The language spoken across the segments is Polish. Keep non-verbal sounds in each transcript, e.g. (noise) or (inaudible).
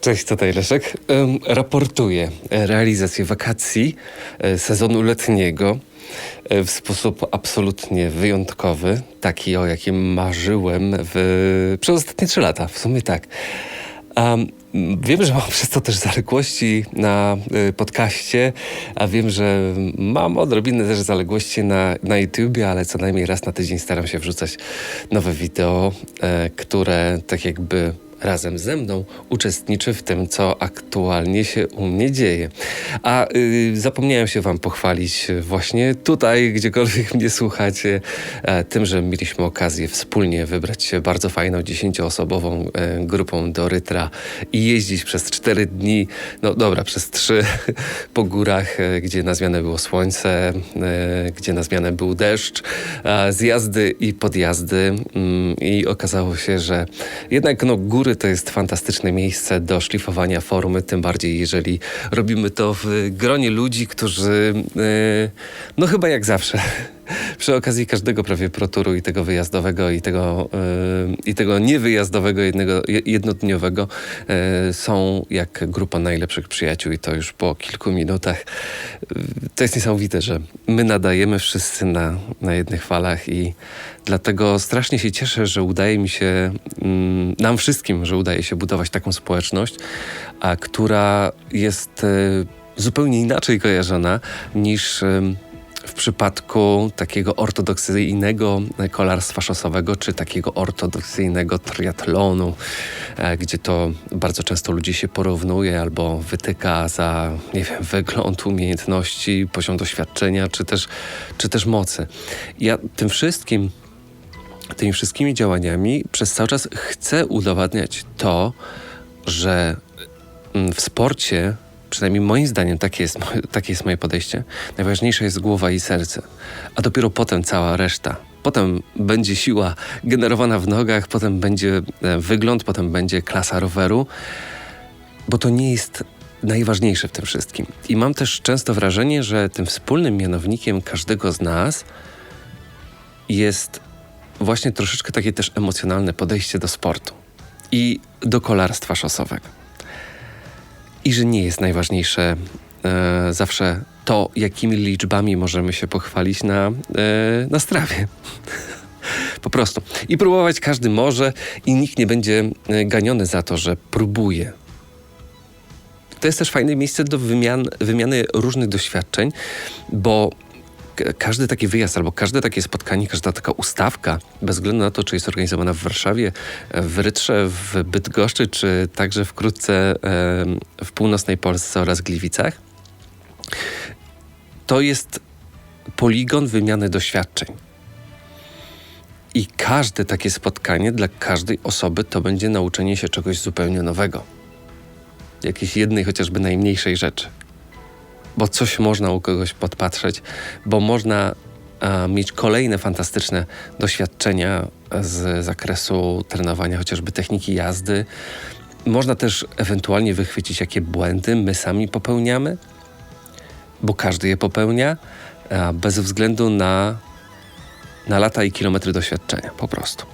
Cześć, tutaj Leszek. Raportuję realizację wakacji e, sezonu letniego e, w sposób absolutnie wyjątkowy, taki o jakim marzyłem w, przez ostatnie trzy lata. W sumie tak. Um, wiem, że mam (laughs) przez to też zaległości na y, podcaście, a wiem, że mam odrobinę też zaległości na, na YouTubie, ale co najmniej raz na tydzień staram się wrzucać nowe wideo, e, które tak jakby razem ze mną uczestniczy w tym, co aktualnie się u mnie dzieje. A y, zapomniałem się Wam pochwalić właśnie tutaj, gdziekolwiek (laughs) mnie słuchacie, e, tym, że mieliśmy okazję wspólnie wybrać się bardzo fajną, dziesięcioosobową e, grupą do Rytra i jeździć przez cztery dni, no dobra, przez trzy (laughs) po górach, e, gdzie na zmianę było słońce, e, gdzie na zmianę był deszcz, zjazdy i podjazdy mm, i okazało się, że jednak no, góry to jest fantastyczne miejsce do szlifowania formy, tym bardziej jeżeli robimy to w gronie ludzi, którzy e, no chyba jak zawsze przy okazji każdego prawie proturu i tego wyjazdowego i tego, e, i tego niewyjazdowego jednego, je- jednodniowego e, są jak grupa najlepszych przyjaciół i to już po kilku minutach. E, To jest niesamowite, że my nadajemy wszyscy na, na jednych falach i dlatego strasznie się cieszę, że udaje mi się, mm, nam wszystkim, że udaje się budować taką społeczność, a która jest e, zupełnie inaczej kojarzona niż w przypadku takiego ortodoksyjnego kolarstwa szosowego, czy takiego ortodoksyjnego triatlonu, e, gdzie to bardzo często ludzi się porównuje albo wytyka za, nie wiem, wygląd, umiejętności, poziom doświadczenia, czy też, czy też mocy. Ja tym wszystkim tymi wszystkimi działaniami przez cały czas chcę udowadniać to, że mm, w sporcie, przynajmniej moim zdaniem takie jest, takie jest moje podejście, najważniejsza jest głowa i serce, a dopiero potem cała reszta. Potem będzie siła generowana w nogach, potem będzie e, wygląd, potem będzie klasa roweru, bo to nie jest najważniejsze w tym wszystkim. I mam też często wrażenie, że tym wspólnym mianownikiem każdego z nas jest właśnie troszeczkę takie też emocjonalne podejście do sportu i do kolarstwa szosowego. I że nie jest najważniejsze e, zawsze to, jakimi liczbami możemy się pochwalić na, e, na strawie. (laughs) po prostu. I próbować każdy może i nikt nie będzie e, ganiony za to, że próbuje. To jest też fajne miejsce do wymian, wymiany różnych doświadczeń, bo każdy taki wyjazd albo każde takie spotkanie, każda taka ustawka, bez względu na to, czy jest organizowana w Warszawie, w Rytrze, w Bydgoszczy, czy także wkrótce w północnej Polsce oraz Gliwicach, to jest poligon wymiany doświadczeń. I każde takie spotkanie dla każdej osoby to będzie nauczenie się czegoś zupełnie nowego. Jakiejś jednej, chociażby najmniejszej rzeczy bo coś można u kogoś podpatrzeć, bo można a, mieć kolejne fantastyczne doświadczenia z zakresu trenowania chociażby techniki jazdy. Można też ewentualnie wychwycić, jakie błędy my sami popełniamy, bo każdy je popełnia, a, bez względu na, na lata i kilometry doświadczenia, po prostu.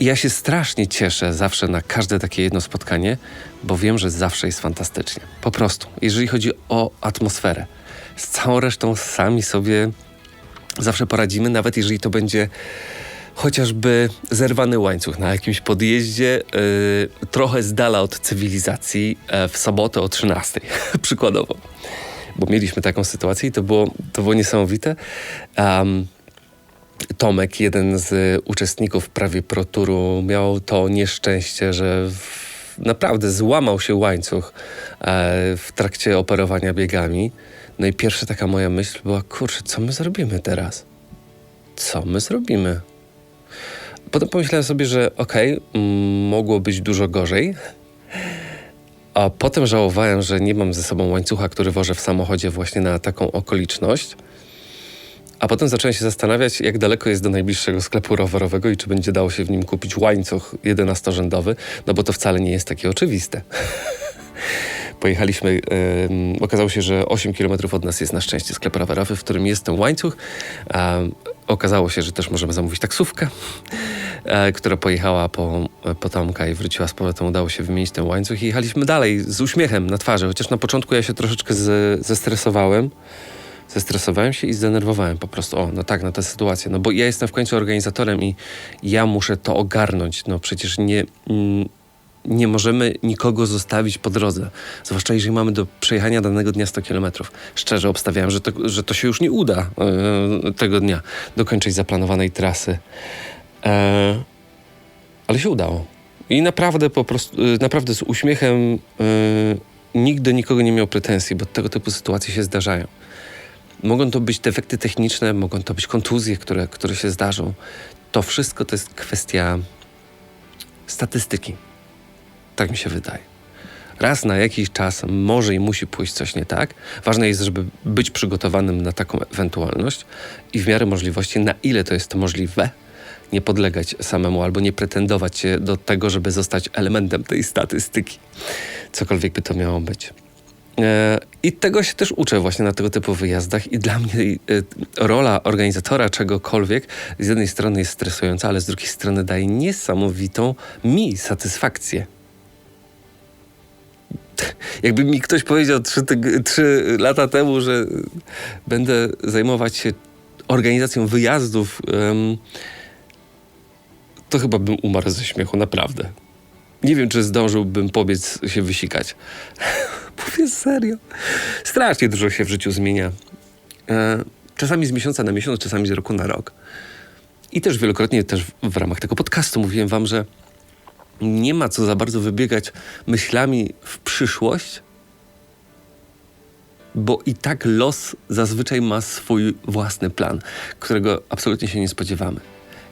I ja się strasznie cieszę zawsze na każde takie jedno spotkanie, bo wiem, że zawsze jest fantastycznie. Po prostu. Jeżeli chodzi o atmosferę. Z całą resztą sami sobie zawsze poradzimy, nawet jeżeli to będzie chociażby zerwany łańcuch na jakimś podjeździe, yy, trochę z dala od cywilizacji, e, w sobotę o 13, (laughs) przykładowo. Bo mieliśmy taką sytuację i to było, to było niesamowite. Um, Tomek, jeden z uczestników prawie proturu, miał to nieszczęście, że naprawdę złamał się łańcuch e, w trakcie operowania biegami. No i pierwsza taka moja myśl była, kurczę, co my zrobimy teraz? Co my zrobimy? Potem pomyślałem sobie, że okej, mm, mogło być dużo gorzej. A potem żałowałem, że nie mam ze sobą łańcucha, który wożę w samochodzie właśnie na taką okoliczność. A potem zacząłem się zastanawiać, jak daleko jest do najbliższego sklepu rowerowego i czy będzie dało się w nim kupić łańcuch 11-rzędowy, no bo to wcale nie jest takie oczywiste. (laughs) Pojechaliśmy, okazało się, że 8 km od nas jest na szczęście sklep rowerowy, w którym jest ten łańcuch. Okazało się, że też możemy zamówić taksówkę. e, która pojechała po, po Tomka i wróciła z powrotem. Udało się wymienić ten łańcuch i jechaliśmy dalej z uśmiechem na twarzy, chociaż na początku ja się troszeczkę z, zestresowałem. Zestresowałem się i zdenerwowałem po prostu. O, no tak, na tę sytuację. No bo ja jestem w końcu organizatorem i ja muszę to ogarnąć. No przecież nie, mm, nie możemy nikogo zostawić po drodze. Zwłaszcza jeżeli mamy do przejechania danego dnia 100 km. Szczerze obstawiałem, że to, że to się już nie uda e, tego dnia dokończyć zaplanowanej trasy. E, ale się udało. I naprawdę po prostu, e, naprawdę z uśmiechem nigdy nikogo nie miał pretensji, bo tego typu sytuacje się zdarzają. Mogą to być defekty techniczne, mogą to być kontuzje, które, które się zdarzą. To wszystko to jest kwestia statystyki. Tak mi się wydaje. Raz na jakiś czas może i musi pójść coś nie tak. Ważne jest, żeby być przygotowanym na taką ewentualność i w miarę możliwości, na ile to jest możliwe, nie podlegać samemu albo nie pretendować się do tego, żeby zostać elementem tej statystyki. Cokolwiek by to miało być. E, I tego się też uczę właśnie na tego typu wyjazdach i dla mnie e, rola organizatora czegokolwiek z jednej strony jest stresująca, ale z drugiej strony daje niesamowitą mi satysfakcję. Jakby mi ktoś powiedział trzy, trzy lata temu, że będę zajmować się organizacją wyjazdów, to chyba bym umarł ze śmiechu, naprawdę. Nie wiem, czy zdążyłbym pobiec się wysikać. Mówię serio. Strasznie dużo się w życiu zmienia. E, czasami z miesiąca na miesiąc, czasami z roku na rok. I też wielokrotnie też w, ramach tego podcastu mówiłem wam, że nie ma co za bardzo wybiegać myślami w przyszłość, bo i tak los zazwyczaj ma swój własny plan, którego absolutnie się nie spodziewamy.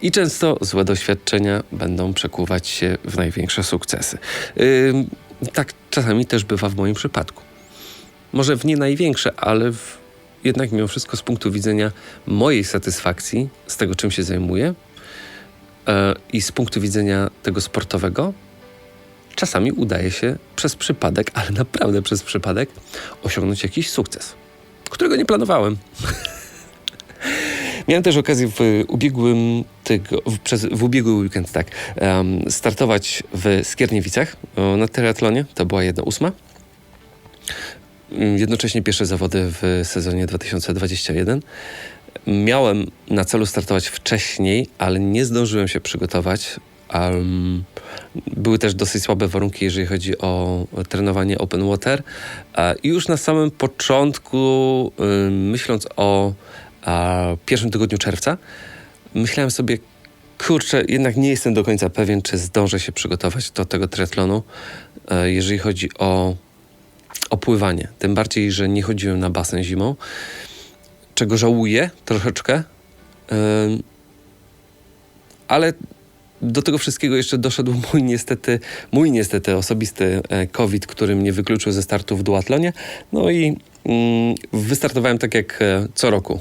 I często złe doświadczenia będą przekuwać się w największe sukcesy. Ym, tak czasami też bywa w moim przypadku. Może w nie największe, ale w, jednak mimo wszystko z punktu widzenia mojej satysfakcji z tego, czym się zajmuję e, i z punktu widzenia tego sportowego, czasami udaje się przez przypadek, ale naprawdę przez przypadek, osiągnąć jakiś sukces, którego nie planowałem. (laughs) Miałem też okazję w ubiegłym tygo, w, przez, w ubiegły weekend tak em, startować w Skierniewicach na triatlonie. To była jedna ósma. Mm, Jednocześnie pierwsze zawody w sezonie 2021. Miałem na celu startować wcześniej, ale nie zdążyłem się przygotować. Um, były też dosyć słabe warunki, jeżeli chodzi o trenowanie open water. E, I już na samym początku, myśląc o pierwszym tygodniu czerwca, myślałem sobie, kurczę, jednak nie jestem do końca pewien, czy zdążę się przygotować do tego triatlonu, e, jeżeli chodzi o, o pływanie. Tym bardziej, że nie chodziłem na basen zimą, czego żałuję troszeczkę. Ale do tego wszystkiego jeszcze doszedł mój niestety, mój niestety osobisty e, COVID, który mnie wykluczył ze startu w duatlonie. No i mm, wystartowałem tak jak e, co roku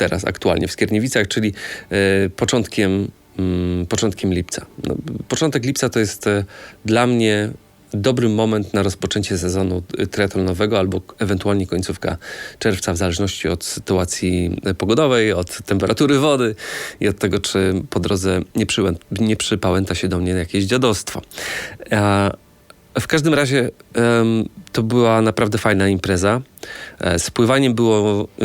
teraz aktualnie w Skierniewicach, czyli e, początkiem, mm, początkiem lipca. No, początek lipca to jest e, dla mnie dobry moment na rozpoczęcie sezonu y, triatlonowego albo ewentualnie końcówka czerwca, w zależności od sytuacji e, pogodowej, od temperatury wody i od tego, czy po drodze nie, przyłę, nie przypałęta się do mnie jakieś dziadostwo. A w każdym razie em, to była naprawdę fajna impreza. E, Z pływaniem było e,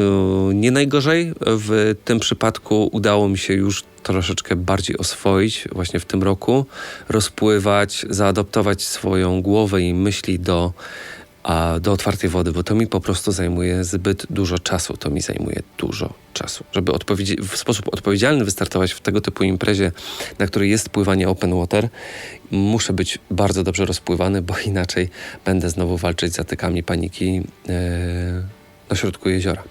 nie najgorzej. W tym przypadku udało mi się już troszeczkę bardziej oswoić właśnie w tym roku, rozpływać, zaadoptować swoją głowę i myśli do, a, do otwartej wody, bo to mi po prostu zajmuje zbyt dużo czasu. To mi zajmuje dużo czasu. Żeby w sposób odpowiedzialny wystartować w tego typu imprezie, na której jest pływanie open water, muszę być bardzo dobrze rozpływany, bo (laughs) inaczej będę znowu walczyć z atykami paniki e, na środku jeziora.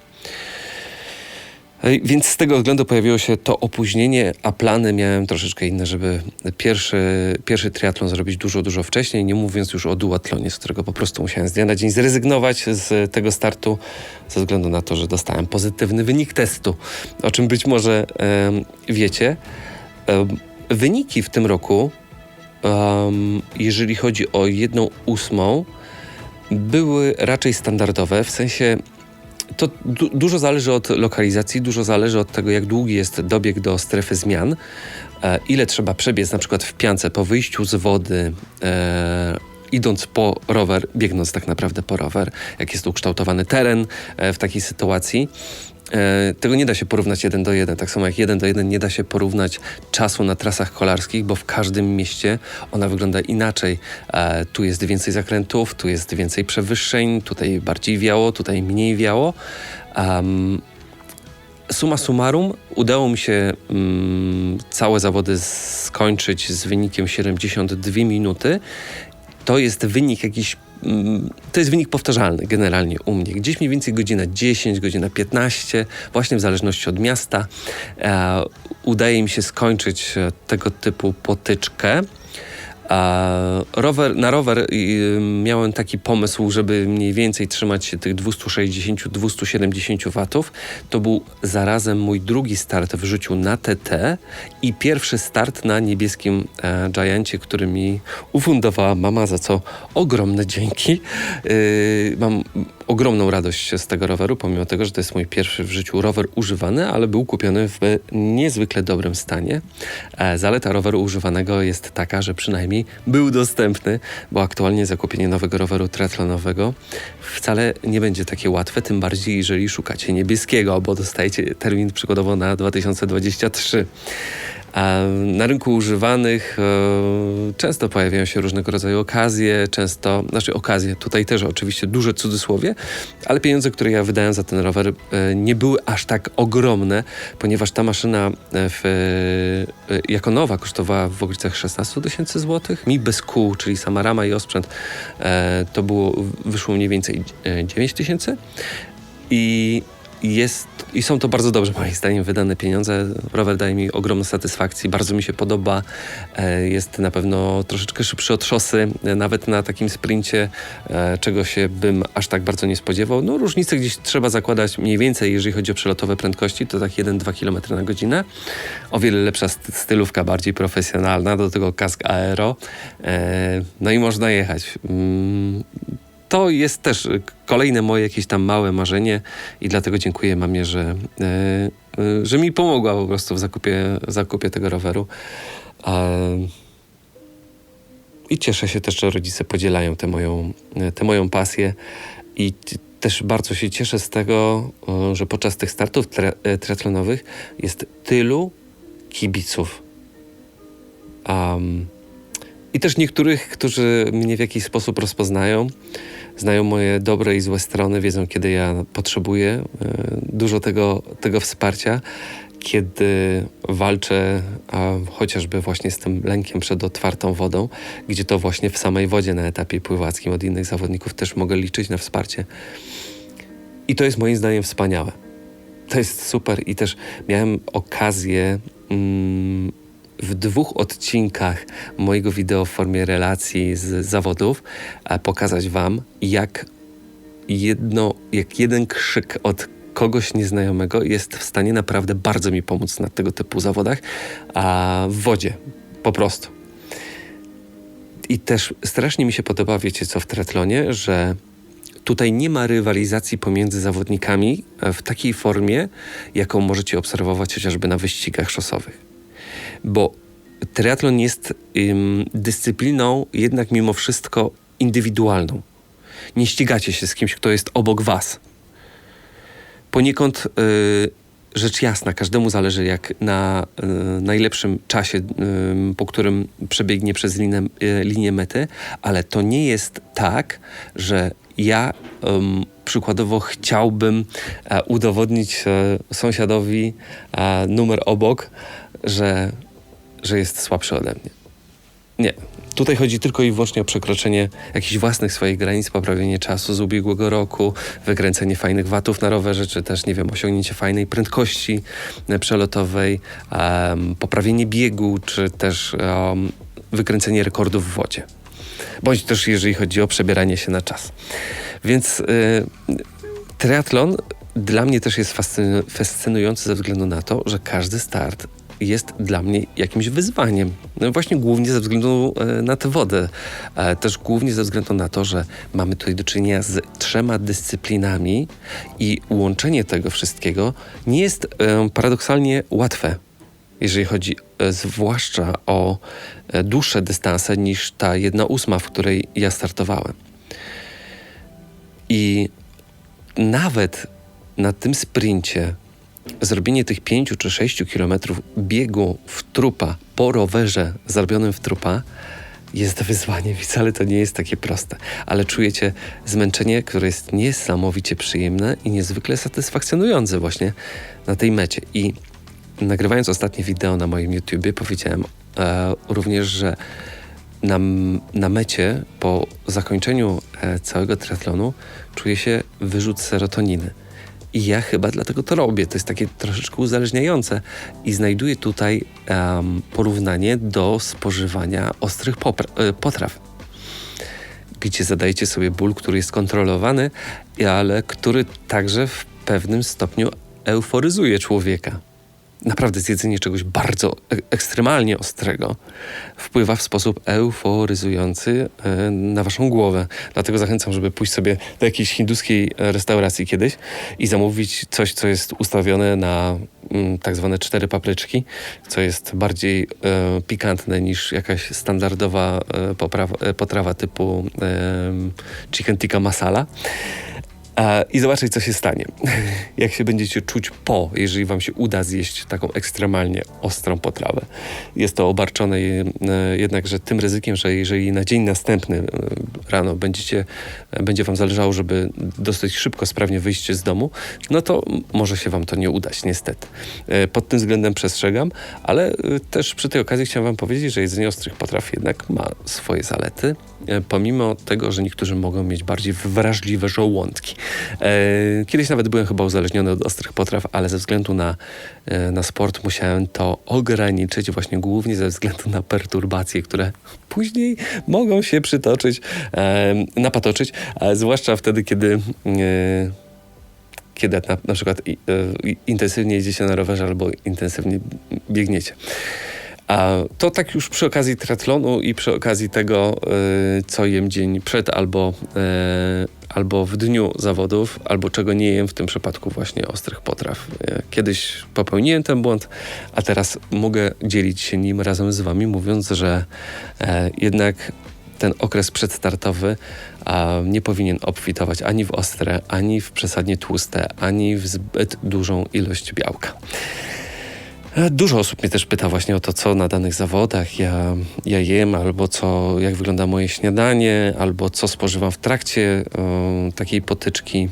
Ej, Więc z tego względu pojawiło się to opóźnienie, a plany miałem troszeczkę inne, żeby pierwszy, pierwszy triatlon zrobić dużo, dużo wcześniej, nie mówiąc już o duatlonie, z którego po prostu musiałem z dnia na dzień zrezygnować z tego startu, ze względu na to, że dostałem pozytywny wynik testu, o czym być może em, wiecie. Em, wyniki w tym roku, em, jeżeli chodzi o jedną ósmą, były raczej standardowe, w sensie to du dużo zależy od lokalizacji, dużo zależy od tego, jak długi jest dobieg do strefy zmian, e, ile trzeba przebiec na przykład w piance po wyjściu z wody, e, idąc po rower, biegnąc tak naprawdę po rower, jak jest ukształtowany teren e, w takiej sytuacji. E, tego nie da się porównać jeden do jeden. Tak samo jak jeden do jeden nie da się porównać czasu na trasach kolarskich, bo w każdym mieście ona wygląda inaczej. E, tu jest więcej zakrętów, tu jest więcej przewyższeń, tutaj bardziej wiało, tutaj mniej wiało. Um, summa summarum, udało mi się um, całe zawody skończyć z wynikiem 72 minuty. To jest wynik jakiś Mm, to jest wynik powtarzalny generalnie u mnie. Gdzieś mniej więcej godzina 10, godzina 15, właśnie w zależności od miasta, e, udaje mi się skończyć e, tego typu potyczkę. Rower, na rower miałem taki pomysł, żeby mniej więcej trzymać się tych 260-270 watów. To był zarazem mój drugi start w życiu na TT i pierwszy start na niebieskim e, który mi ufundowała mama, za co ogromne dzięki. Yy, mam ogromną radość z tego roweru, pomimo tego, że to jest mój pierwszy w życiu rower używany, ale był kupiony w niezwykle dobrym stanie. E, zaleta roweru używanego jest taka, że przynajmniej był dostępny, bo aktualnie zakupienie nowego roweru triathlonowego wcale nie będzie takie łatwe, tym bardziej jeżeli szukacie niebieskiego, bo dostajecie termin przykładowo na 2023. Na rynku używanych e, często pojawiają się różnego rodzaju okazje, często, znaczy okazje, tutaj też oczywiście duże cudzysłowie, ale pieniądze, które ja wydałem za ten rower e, nie były aż tak ogromne, ponieważ ta maszyna e, w, jako nowa kosztowała w okolicach 16 tysięcy złotych. Mi bez kół, czyli sama rama i osprzęt, to było, wyszło mniej więcej 9 tysięcy. I jest, i są to bardzo dobrze moim zdaniem wydane pieniądze. Rower daje mi ogromną satysfakcję, bardzo mi się podoba. E, jest na pewno troszeczkę szybszy od szosy, e, nawet na takim sprincie, e, czego się bym aż tak bardzo nie spodziewał. No różnice gdzieś trzeba zakładać mniej więcej, jeżeli chodzi o przelotowe prędkości, to tak 1-2 km na godzinę. O wiele lepsza stylówka, bardziej profesjonalna, do tego kask aero. No i można jechać. To jest też kolejne moje jakieś tam małe marzenie i dlatego dziękuję mamie, że, e, e, że mi pomogła po prostu w zakupie, zakupie tego roweru. I cieszę się też, że rodzice podzielają tę moją, tę moją pasję i też bardzo się cieszę z tego, że podczas tych startów e, triatlonowych jest tylu kibiców. Um, I też niektórych, którzy mnie w jakiś sposób rozpoznają, znają moje dobre i złe strony, wiedzą, kiedy ja potrzebuję e, dużo tego, tego wsparcia, kiedy walczę chociażby właśnie z tym lękiem przed otwartą wodą, gdzie to właśnie w samej wodzie na etapie pływackim od innych zawodników też mogę liczyć na wsparcie. I to jest moim zdaniem wspaniałe. To jest super i też miałem okazję mm, w dwóch odcinkach mojego wideo w formie relacji z zawodów pokazać Wam, jak jedno, jak jeden krzyk od kogoś nieznajomego jest w stanie naprawdę bardzo mi pomóc na tego typu zawodach, a w wodzie, po prostu. I też strasznie mi się podoba, wiecie co, w triatlonie, że tutaj nie ma rywalizacji pomiędzy zawodnikami w takiej formie, jaką możecie obserwować chociażby na wyścigach szosowych bo triatlon jest ym, dyscypliną jednak mimo wszystko indywidualną. Nie ścigacie się z kimś, kto jest obok was. Poniekąd y, rzecz jasna, każdemu zależy jak na y, najlepszym czasie, po którym przebiegnie przez linę, y, linię mety, ale to nie jest tak, że ja przykładowo chciałbym e, udowodnić e, sąsiadowi e, numer obok, że że jest słabszy ode mnie. Nie. Tutaj chodzi tylko i wyłącznie o przekroczenie jakichś własnych swoich granic, poprawienie czasu z ubiegłego roku, wykręcenie fajnych watów na rowerze, czy też, nie wiem, osiągnięcie fajnej prędkości e, przelotowej, um, poprawienie biegu, czy też um, wykręcenie rekordów w wodzie. Bądź też, jeżeli chodzi o przebieranie się na czas. Więc y, triatlon dla mnie też jest fascynujący ze względu na to, że każdy start jest dla mnie jakimś wyzwaniem. No właśnie głównie ze względu e, na tę wodę. E, Też głównie ze względu na to, że mamy tutaj do czynienia z trzema dyscyplinami i łączenie tego wszystkiego nie jest e, paradoksalnie łatwe jeżeli chodzi zwłaszcza o dłuższe dystanse niż ta jedna ósma, w której ja startowałem. I nawet na tym sprincie zrobienie tych 5 czy 6 kilometrów biegu w trupa po rowerze zrobionym w trupa jest wyzwaniem (laughs) wcale to nie jest takie proste. Ale czujecie zmęczenie, które jest niesamowicie przyjemne i niezwykle satysfakcjonujące właśnie na tej mecie. I nagrywając ostatnie wideo na moim YouTubie powiedziałem e, również, że na, na mecie po zakończeniu e, całego triatlonu czuję się wyrzut serotoniny. I ja chyba dlatego to robię. To jest takie troszeczkę uzależniające. I znajduję tutaj em, porównanie do spożywania ostrych e, potraw. Gdzie zadajecie sobie ból, który jest kontrolowany, ale który także w pewnym stopniu euforyzuje człowieka naprawdę zjedzenie czegoś bardzo e- ekstremalnie ostrego wpływa w sposób euforyzujący e, na waszą głowę. Dlatego zachęcam, żeby pójść sobie do jakiejś hinduskiej e, restauracji kiedyś i zamówić coś, co jest ustawione na mm, tak zwane cztery papryczki, co jest bardziej e, pikantne niż jakaś standardowa e, potrawa typu e, chicken tikka masala. E, I zobaczyć, co się stanie. (laughs) Jak się będziecie czuć po, jeżeli wam się uda zjeść taką ekstremalnie ostrą potrawę. Jest to obarczone e, jednakże tym ryzykiem, że jeżeli na dzień następny e, rano będziecie, będzie wam zależało, żeby dosyć szybko, sprawnie wyjść z domu, no to może się wam to nie udać, niestety. Pod tym względem przestrzegam, ale też przy tej okazji chciałem wam powiedzieć, że jedzenie ostrych potraw jednak ma swoje zalety, pomimo tego, że niektórzy mogą mieć bardziej wrażliwe żołądki. E, Kiedyś nawet byłem chyba uzależniony od ostrych potraw, ale ze względu na, e, na sport musiałem to ograniczyć właśnie głównie ze względu na perturbacje, które później mogą się przytoczyć, e, napatoczyć, a zwłaszcza wtedy, kiedy e, kiedy na, na przykład e, i- intensywnie jedziecie na rowerze albo intensywnie biegniecie. A to tak już przy okazji triatlonu i przy okazji tego, y, co jem dzień przed albo, y, albo w dniu zawodów, albo czego nie jem, w tym przypadku właśnie ostrych potraw. Y, Kiedyś popełniłem ten błąd, a teraz mogę dzielić się nim razem z wami, mówiąc, że e, jednak ten okres przedstartowy nie powinien obfitować ani w ostre, ani w przesadnie tłuste, ani w zbyt dużą ilość białka. E, Dużo osób mnie też pyta właśnie o to, co na danych zawodach ja, ja jem, albo co, jak wygląda moje śniadanie, albo co spożywam w trakcie e, takiej potyczki.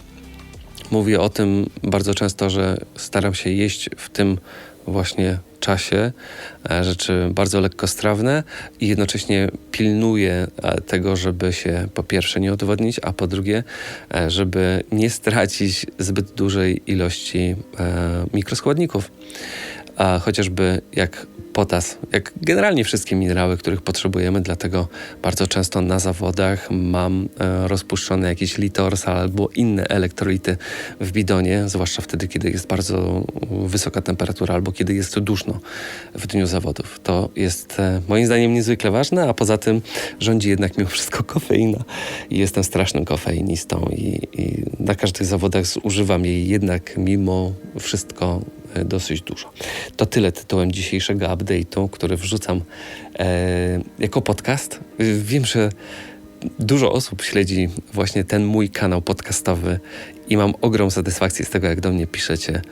Mówię o tym bardzo często, że staram się jeść w tym właśnie czasie e, rzeczy bardzo lekkostrawne i jednocześnie pilnuję tego, żeby się po pierwsze nie odwodnić, a po drugie, żeby nie stracić zbyt dużej ilości mikroskładników a chociażby jak potas, jak generalnie wszystkie minerały, których potrzebujemy, dlatego bardzo często na zawodach mam e, rozpuszczone jakieś litorsal albo inne elektrolity w bidonie, zwłaszcza wtedy, kiedy jest bardzo wysoka temperatura albo kiedy jest duszno w dniu zawodów. To jest e, moim zdaniem niezwykle ważne, a poza tym rządzi jednak mimo wszystko kofeina i jestem strasznym kofeinistą i, i na każdych zawodach zużywam jej jednak mimo wszystko dosyć dużo. To tyle tytułem dzisiejszego update'u, który wrzucam e, jako podcast. Y, Wiem, że dużo osób śledzi właśnie ten mój kanał podcastowy i mam ogrom satysfakcji z tego, jak do mnie piszecie, e,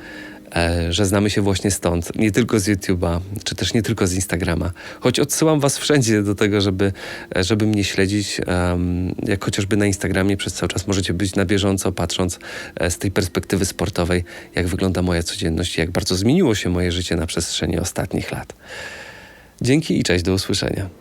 że znamy się właśnie stąd, nie tylko z YouTube'a, czy też nie tylko z Instagrama. Choć odsyłam was wszędzie do tego, żeby, e, żeby mnie śledzić, jak chociażby na Instagramie przez cały czas możecie być na bieżąco, patrząc e, z tej perspektywy sportowej, jak wygląda moja codzienność i jak bardzo zmieniło się moje życie na przestrzeni ostatnich lat. Dzięki i cześć, do usłyszenia.